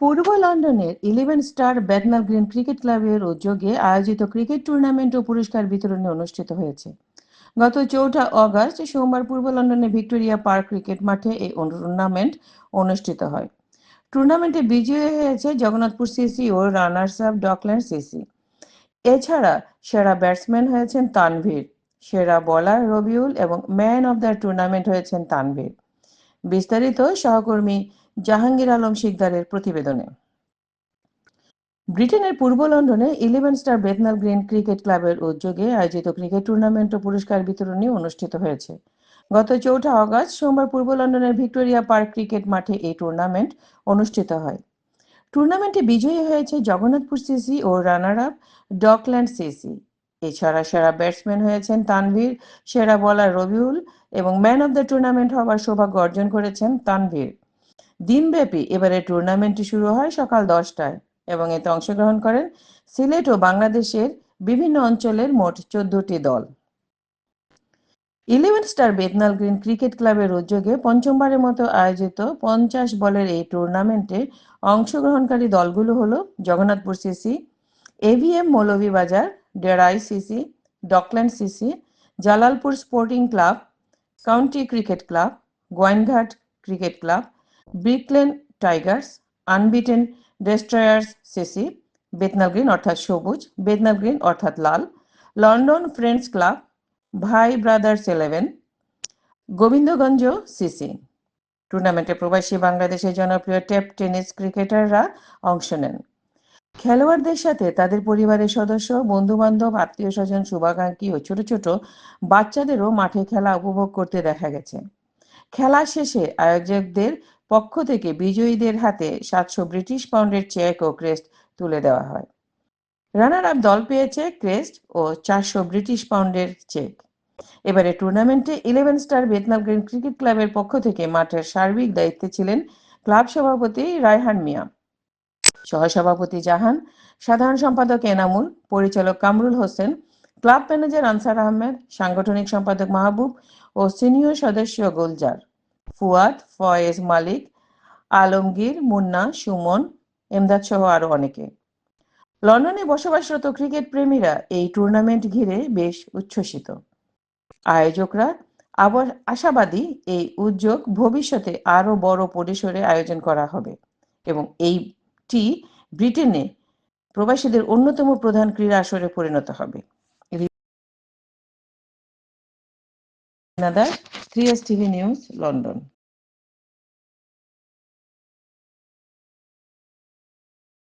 পূর্ব লন্ডনের eleven star Bethnal Green cricket ক্লাবের উদ্যোগে আয়োজিত ক্রিকেট টুর্নামেন্ট ও পুরস্কার বিতরণী অনুষ্ঠিত হয়েছে। গত চৌঠা অগস্ট সোমবার পূর্ব লন্ডনের ভিক্টোরিয়া পার্ক ক্রিকেট মাঠে এই টুর্নামেন্ট অনুষ্ঠিত হয়। টুর্নামেন্টে বিজয়ী হয়েছে জগন্নাথপুর সিসি ও রানার্স আপ ডকল্যান্ড সিসি এছাড়া সেরা ব্যাটসম্যান হয়েছেন তানভীর, সেরা বলার রবিউল এবং ম্যান অব দ্য টুর্নামেন্ট হয়েছেন তানভীর। বিস্তারিত সহকর্মী জাহাঙ্গীর আলম শিকদারের প্রতিবেদনে। ব্রিটেনের পূর্ব লন্ডনে eleven star Bethnal Green cricket ক্লাবের উদ্যোগে আয়োজিত ক্রিকেট টুর্নামেন্ট ও পুরস্কার বিতরণী অনুষ্ঠিত হয়েছে। গত চৌঠা অগস্ট সোমবার পূর্ব লন্ডনের ভিক্টোরিয়া পার্ক ক্রিকেট মাঠে এই টুর্নামেন্ট অনুষ্ঠিত হয়। টুর্নামেন্টে বিজয়ী হয়েছে জগন্নাথপুর সিসি ও রানার আপ ডকল্যান্ড সিসি। এছাড়া সেরা ব্যাটসম্যান হয়েছেন তানভীর, সেরা বলার রবিউল এবং ম্যান অব দ্য টুর্নামেন্ট হওয়ার সৌভাগ্য অর্জন করেছেন তানভীর। দিনব্যাপী এবারে টুর্নামেন্টটি শুরু হয় সকাল দশটায় এবং এতে অংশগ্রহণ করেন সিলেট ও বাংলাদেশের বিভিন্ন অঞ্চলের মোট চোদ্দটি দল। Eleven star Bethnal Green cricket ক্লাবের উদ্যোগে পঞ্চমবারের মতো আয়োজিত পঞ্চাশ বলের এই টুর্নামেন্টে অংশগ্রহণকারী দলগুলো হলো Jagannathpur CC AVM Moulvibazar, Derai CC Dockland CC Jalalpur sporting club, county cricket club, Gowainghat cricket club Brick Lane Tigers, unbeaten destroyers CC, Bethnal Green অর্থাৎ সবুজ, বেতনাল গ্রিন অর্থাৎ লাল, লন্ডন ফ্রেন্ডস ক্লাব, ভাই ব্রাদার্স ইলেভেন, গোবিন্দগঞ্জ সিসি। টুর্নামেন্টে প্রবাসী বাংলাদেশের জনপ্রিয় tape tennis ক্রিকেটাররা অংশ নেন। খেলোয়াড়দের সাথে তাদের পরিবারের সদস্য বন্ধু বান্ধব আত্মীয় স্বজন শুভাকাঙ্ক্ষী ও ছোট ছোট বাচ্চাদেরও মাঠে খেলা উপভোগ করতে দেখা গেছে। খেলা শেষে আয়োজকদের পক্ষ থেকে বিজয়ীদের হাতে সাতশো ব্রিটিশ পাউন্ডের চেক ও ক্রেস্ট তুলে দেওয়া হয়। রানার আপ দল পেয়েছে ক্রেস্ট ও চারশো ব্রিটিশ পাউন্ডের চেক। এবারে টুর্নামেন্টে eleven star Bethnal Green cricket ক্লাবের পক্ষ থেকে মাঠের সার্বিক দায়িত্বে ছিলেন ক্লাব সভাপতি রায়হান মিয়া। সহসভাপতি জাহান, সাধারণ সম্পাদক এনামুল, পরিচালক কামরুল হোসেন, ক্লাব ম্যানেজার আনসার আহমেদ, সাংগঠনিক সম্পাদক মাহবুব ও সিনিয়র সদস্য গুলজার। ফুয়াদ, ফয়েজ মালিক, আলমগীর, মুন্না, সুমন, এমদাদ সহ আরও অনেকে। লন্ডনে বসবাসরত ক্রিকেট প্রেমীরা এই টুর্নামেন্ট ঘিরে বেশ উচ্ছ্বসিত। আয়োজকরা আবার আশাবাদী এই উদ্যোগ ভবিষ্যতে আরও বড় পরিসরে আয়োজন করা হবে এবং এইটি ব্রিটেনে প্রবাসীদের অন্যতম প্রধান ক্রীড়া আসরে পরিণত হবে। three S TV news London